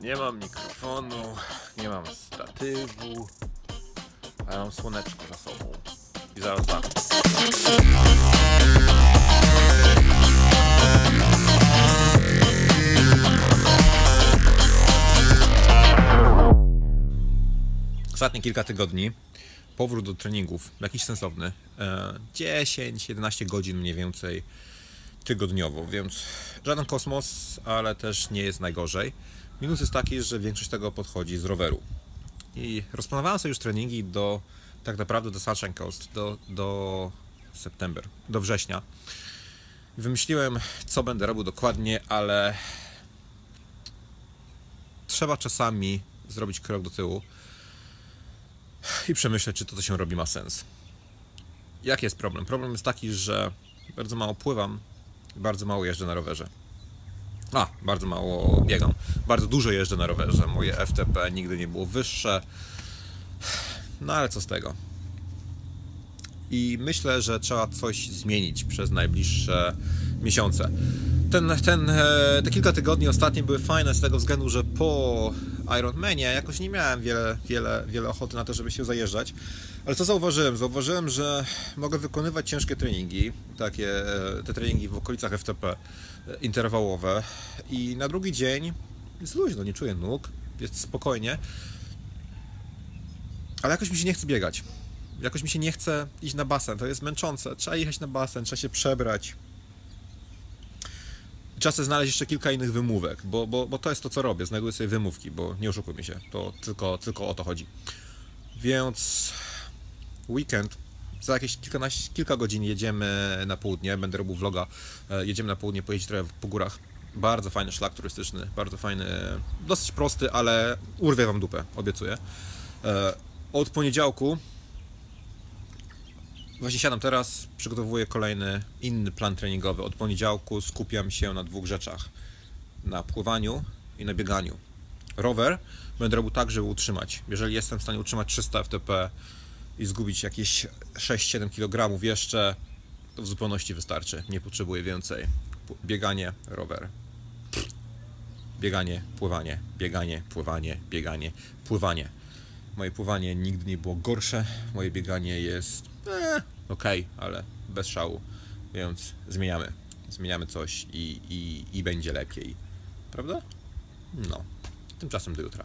Nie mam mikrofonu, nie mam statywu, a mam słoneczko za sobą. I zaraz tak. Ostatnie kilka tygodni powrót do treningów, jakiś sensowny. E, 10-11 godzin mniej więcej tygodniowo, więc żaden kosmos, ale też nie jest najgorzej. Minus jest taki, że większość tego podchodzi z roweru. I rozplanowałem sobie już treningi do tak naprawdę do Sunshine Coast, do, do September, do września. Wymyśliłem, co będę robił dokładnie, ale trzeba czasami zrobić krok do tyłu i przemyśleć, czy to, co się robi, ma sens. Jaki jest problem? Problem jest taki, że bardzo mało pływam, bardzo mało jeżdżę na rowerze. A, bardzo mało biegam. Bardzo dużo jeżdżę na rowerze. Moje FTP nigdy nie było wyższe. No ale co z tego? I myślę, że trzeba coś zmienić przez najbliższe miesiące. Ten, ten, e, te kilka tygodni ostatnie były fajne z tego względu, że po Ironmanie jakoś nie miałem wiele, wiele, wiele ochoty na to, żeby się zajeżdżać. Ale co zauważyłem? Zauważyłem, że mogę wykonywać ciężkie treningi, takie e, te treningi w okolicach FTP e, interwałowe i na drugi dzień jest luźno, nie czuję nóg, jest spokojnie. Ale jakoś mi się nie chce biegać. Jakoś mi się nie chce iść na basen, to jest męczące. Trzeba jechać na basen, trzeba się przebrać. Sobie znaleźć jeszcze kilka innych wymówek, bo, bo, bo to jest to, co robię. Znajduję sobie wymówki, bo nie oszukujmy się, to tylko, tylko o to chodzi. Więc weekend, za jakieś kilka godzin jedziemy na południe, będę robił vloga, e, jedziemy na południe, pojeździć trochę po górach. Bardzo fajny szlak turystyczny, bardzo fajny, dosyć prosty, ale urwie wam dupę, obiecuję. E, Od poniedziałku Właśnie siadam teraz, przygotowuję kolejny inny plan treningowy. Od poniedziałku skupiam się na dwóch rzeczach. Na pływaniu i na bieganiu. Rower będę robił tak, żeby utrzymać. Jeżeli jestem w stanie utrzymać 300 FTP i zgubić jakieś 6-7 kg jeszcze, to w zupełności wystarczy. Nie potrzebuję więcej. Bieganie, rower. Bieganie, pływanie, bieganie, pływanie, bieganie, pływanie. Moje pływanie nigdy nie było gorsze. Moje bieganie jest eh, ok, ale bez szału. Więc zmieniamy. Zmieniamy coś i, i, i będzie lepiej. Prawda? No. Tymczasem do jutra.